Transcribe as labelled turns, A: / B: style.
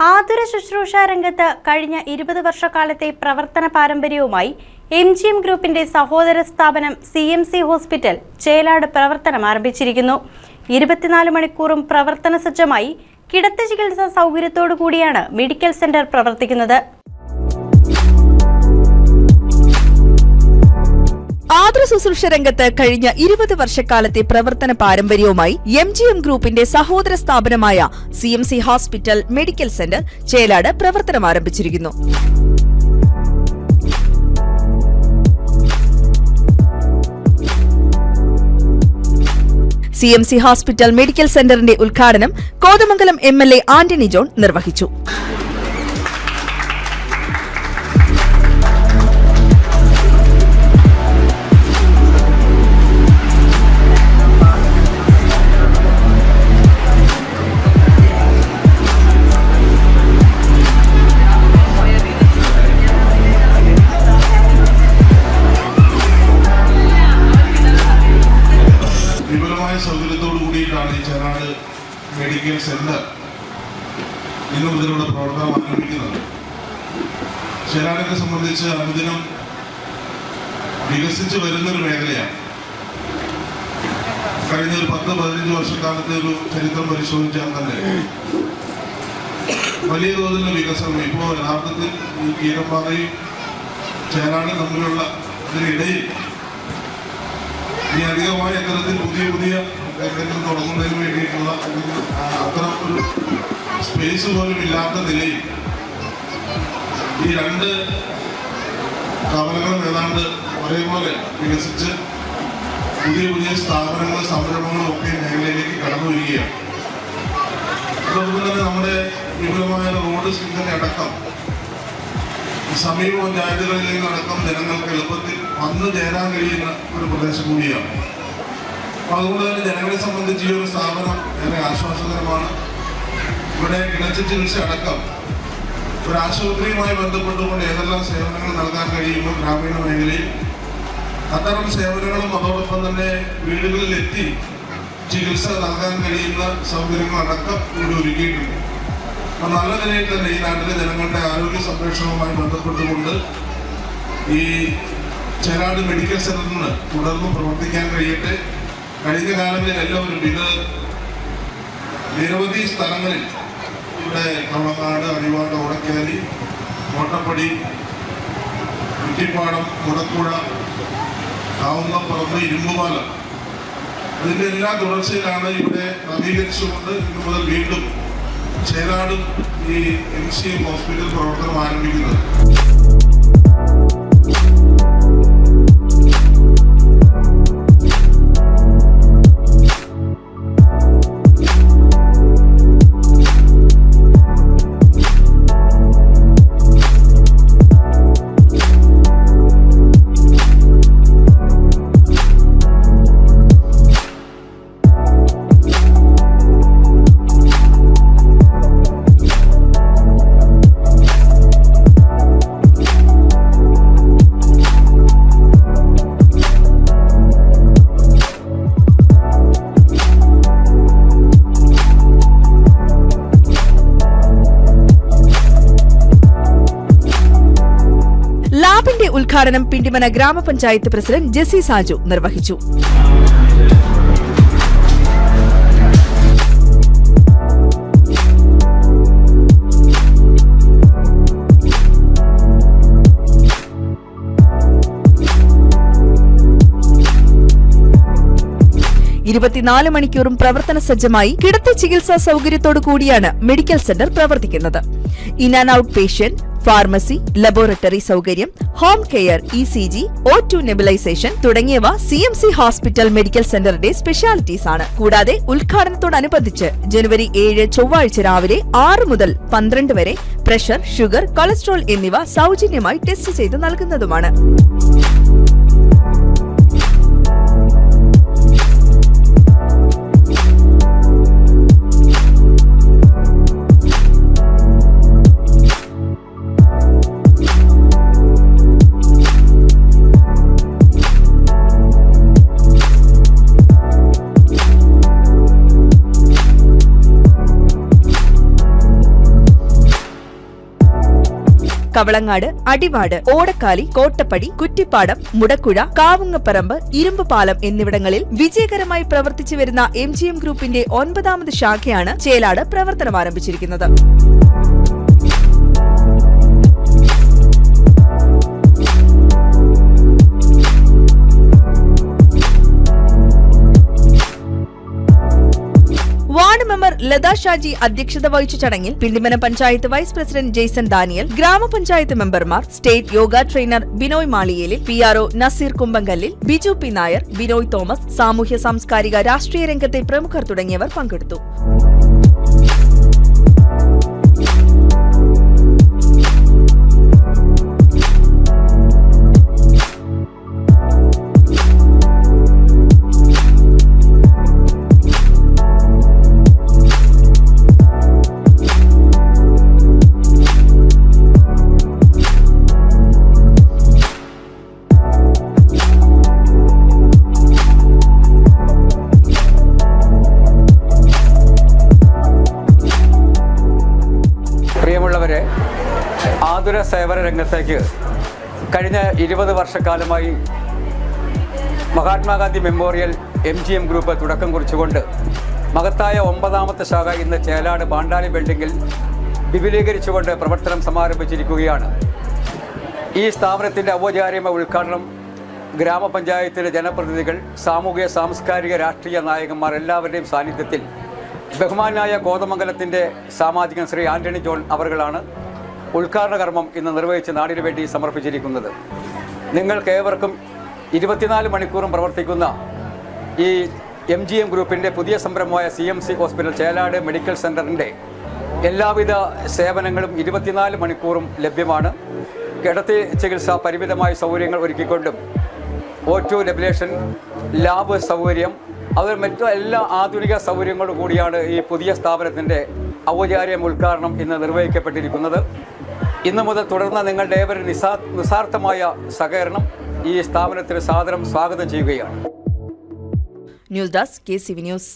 A: ആതുര ശുശ്രൂഷ രംഗത്ത് കഴിഞ്ഞ ഇരുപത് വർഷക്കാലത്തെ പ്രവർത്തന പാരമ്പര്യവുമായി എം ജി എം ഗ്രൂപ്പിന്റെ സഹോദര സ്ഥാപനം C M C hospital Chelad പ്രവർത്തനം ആരംഭിച്ചിരിക്കുന്നു. ഇരുപത്തിനാല് മണിക്കൂറും പ്രവർത്തന സജ്ജമായി കിടത്തി ചികിത്സാ സൗകര്യത്തോടു കൂടിയാണ് മെഡിക്കൽ സെന്റർ പ്രവർത്തിക്കുന്നത്.
B: ആതുര ശുശ്രൂഷ രംഗത്ത് കഴിഞ്ഞ ഇരുപത് വർഷക്കാലത്തെ പ്രവർത്തന പാരമ്പര്യവുമായി എം ജി എം ഗ്രൂപ്പിന്റെ സഹോദര സ്ഥാപനമായ C M C hospital medical centre Chelad പ്രവർത്തനം ആരംഭിച്ചിരിക്കുന്നു. C M C hospital medical സെന്ററിന്റെ ഉദ്ഘാടനം Kothamangalam M L A Antony John നിർവഹിച്ചു.
C: വിപുലമായ സൗകര്യത്തോടു കൂടിയിട്ടാണ് ഈ ചേനാട് മെഡിക്കൽ സെന്റർ ഇന്ന് മുതലുള്ള പ്രവർത്തനം ആരംഭിക്കുന്നത്. ചേനാടിനെ സംബന്ധിച്ച് അനുദിനം വികസിച്ച് വരുന്നൊരു മേഖലയാണ്. കഴിഞ്ഞ ഒരു പത്ത് പതിനഞ്ച് വർഷക്കാലത്തെ ഒരു ചരിത്രം പരിശോധിച്ചാൽ തന്നെ വലിയ തോതിലുള്ള വികസനം ഇപ്പോൾ യഥാർത്ഥത്തിൽ ഈ കീരമ്പാറയും ചേരാടും തമ്മിലുള്ള ഇതിനിടയിൽ ഇനി അധികമായ അത്തരത്തിൽ പുതിയ പുതിയ കേന്ദ്രങ്ങൾ തുടങ്ങുന്നതിന് വേണ്ടിയിട്ടുള്ള അത്ര ഒരു സ്പേസ് പോലും ഇല്ലാത്ത നിലയിൽ ഈ രണ്ട് കവലകളും ഏതാണ്ട് ഒരേപോലെ വികസിച്ച് പുതിയ പുതിയ സ്ഥാപനങ്ങളും സംരംഭങ്ങളും ഒക്കെ മേഖലയിലേക്ക് കടന്നു വരികയാണ്. അതുകൊണ്ട് തന്നെ നമ്മുടെ വിപുലമായ റോഡ് ശൃംഖല അടക്കം സമീപ പഞ്ചായത്തുകളിൽ നിന്നടക്കം ജനങ്ങൾക്ക് എളുപ്പത്തിൽ വന്നു ചേരാൻ കഴിയുന്ന ഒരു പ്രദേശം കൂടിയാണ്. അതുകൊണ്ട് തന്നെ ജനങ്ങളെ സംബന്ധിച്ച് ഈ ഒരു സ്ഥാപനം ഏറെ ആശ്വാസകരമാണ്. ഇവിടെ കിടച്ച ചികിത്സ അടക്കം ഒരു ആശുപത്രിയുമായി ബന്ധപ്പെട്ടുകൊണ്ട് ഏതെല്ലാം സേവനങ്ങൾ നൽകാൻ കഴിയുമോ ഗ്രാമീണ മേഖലയിൽ. അത്തരം സേവനങ്ങളും അതോടൊപ്പം തന്നെ വീടുകളിൽ എത്തി ചികിത്സ നൽകാൻ കഴിയുന്ന സൗകര്യങ്ങളടക്കം ഇവിടെ ഒരുക്കിയിട്ടുണ്ട്. നല്ല നിലയിൽ തന്നെ ഈ നാട്ടിലെ ജനങ്ങളുടെ ആരോഗ്യ സംരക്ഷണവുമായി ബന്ധപ്പെട്ടുകൊണ്ട് ഈ ചേരാട് മെഡിക്കൽ സെന്ററിന് തുടർന്ന് പ്രവർത്തിക്കാൻ കഴിയട്ടെ. കഴിഞ്ഞ കാലങ്ങളിൽ എല്ലാവരും ഇത് നിരവധി സ്ഥലങ്ങളിൽ ഇവിടെ കവളനാട് അടിവാട് ഓടക്കാലി കോട്ടപ്പടി കുറ്റിപ്പാടം മുടക്കുഴ കാവുന്നപ്പുറത്ത് ഇരുമ്പുപാലം. അതിന്റെ എല്ലാ തുടർച്ചയിലാണ് ഇവിടെ നവീകരിച്ചുകൊണ്ട് ഇന്നു മുതൽ വീണ്ടും ചേനാടും ഈ എം സി എം ഹോസ്പിറ്റൽ പ്രവർത്തനം ആരംഭിക്കുന്നത്.
B: ഉദ്ഘാടനം പിണ്ടിമന ഗ്രാമപഞ്ചായത്ത് പ്രസിഡന്റ് ജെസി സാജു നിർവഹിച്ചു. ഇരുപത്തിനാല് മണിക്കൂറും പ്രവർത്തന സജ്ജമായി കിടത്തി ചികിത്സാ സൗകര്യത്തോടു കൂടിയാണ് മെഡിക്കൽ സെന്റർ പ്രവർത്തിക്കുന്നത്. In and out patient pharmacy laboratory സൗകര്യം home care E C G O two nebulisation തുടങ്ങിയവ C M C hospital medical സെന്ററിന്റെ സ്പെഷ്യാലിറ്റീസ് ആണ്. കൂടാതെ ഉദ്ഘാടനത്തോടനുബന്ധിച്ച് ജനുവരി ഏഴ് ചൊവ്വാഴ്ച രാവിലെ ആറ് മുതൽ പന്ത്രണ്ട് വരെ പ്രഷർ ഷുഗർ കൊളസ്ട്രോൾ എന്നിവ സൗജന്യമായി ടെസ്റ്റ് ചെയ്ത് നൽകുന്നതുമാണ്. കവളങ്ങാട് അടിവാട് ഓടക്കാലി കോട്ടപ്പടി കുറ്റിപ്പാടം മുടക്കുഴ കാവുങ്ങപ്പറമ്പ് ഇരുമ്പുപാലം എന്നിവിടങ്ങളിൽ വിജയകരമായി പ്രവർത്തിച്ചു വരുന്ന എം ഗ്രൂപ്പിന്റെ ഒൻപതാമത് ശാഖയാണ് ചേലാട് പ്രവർത്തനം ആരംഭിച്ചിരിക്കുന്നത് ലത ഷാജി അധ്യക്ഷത വഹിച്ച ചടങ്ങിൽ പിണ്ടിമന പഞ്ചായത്ത് വൈസ് പ്രസിഡന്റ് ജെയ്സൺ ദാനിയൽ ഗ്രാമപഞ്ചായത്ത് മെമ്പർമാർ state yoga trainer Binoy Maliyelil P R O Nazeer Kumbankallil Biju P Nair Binoy Thomas സാമൂഹ്യ സാംസ്കാരിക രാഷ്ട്രീയ രംഗത്തെ പ്രമുഖർ തുടങ്ങിയവർ പങ്കെടുത്തു.
D: സേവന രംഗത്തേക്ക് കഴിഞ്ഞ ഇരുപത് വർഷക്കാലമായി Mahatma Gandhi memorial M G M group തുടക്കം കുറിച്ചുകൊണ്ട് മഹത്തായ ഒമ്പതാമത്തെ ശാഖ ഇന്ന് ചേലാട് പാണ്ടാലി ബിൽഡിങ്ങിൽ വിപുലീകരിച്ചുകൊണ്ട് പ്രവർത്തനം സമാരംഭിച്ചിരിക്കുകയാണ്. ഈ സ്ഥാപനത്തിന്റെ ഔപചാരിക ഉദ്ഘാടനം ഗ്രാമപഞ്ചായത്തിലെ ജനപ്രതിനിധികൾ സാമൂഹിക സാംസ്കാരിക രാഷ്ട്രീയ നായകന്മാർ എല്ലാവരുടെയും സാന്നിധ്യത്തിൽ ബഹുമാനായ കോതമംഗലത്തിന്റെ സാമാജികൻ ശ്രീ ആന്റണി ജോൺ അവറുകളാണ് ഉദ്ഘാടന കർമ്മം ഇന്ന് നിർവഹിച്ച് നാടിനു വേണ്ടി സമർപ്പിച്ചിരിക്കുന്നത്. നിങ്ങൾക്കേവർക്കും ഇരുപത്തിനാല് മണിക്കൂറും പ്രവർത്തിക്കുന്ന ഈ എം ജി എം ഗ്രൂപ്പിന്റെ പുതിയ സംരംഭമായ C M C hospital Chelad medical സെന്ററിന്റെ എല്ലാവിധ സേവനങ്ങളും ഇരുപത്തിനാല് മണിക്കൂറും ലഭ്യമാണ്. കിടത്തി ചികിത്സ പരിമിതമായ സൗകര്യങ്ങൾ ഒരുക്കിക്കൊണ്ടും ഒ ടു ലെബുലേഷൻ ലാബ് സൗകര്യം അതുപോലെ മറ്റു എല്ലാ ആധുനിക സൗകര്യങ്ങളും കൂടിയാണ് ഈ പുതിയ സ്ഥാപനത്തിന്റെ ഔപചാരിക ഉദ്ഘാടനം ഇന്ന് നിർവഹിക്കപ്പെട്ടിരിക്കുന്നത്. ഇന്നു മുതൽ തുടർന്ന് നിങ്ങളുടെ ഏവരും നിസാ നിസ്സാർത്ഥമായ സഹകരണം ഈ സ്ഥാപനത്തിന് സാദരം സ്വാഗതം ചെയ്യുകയാണ്.
B: News desk K C V news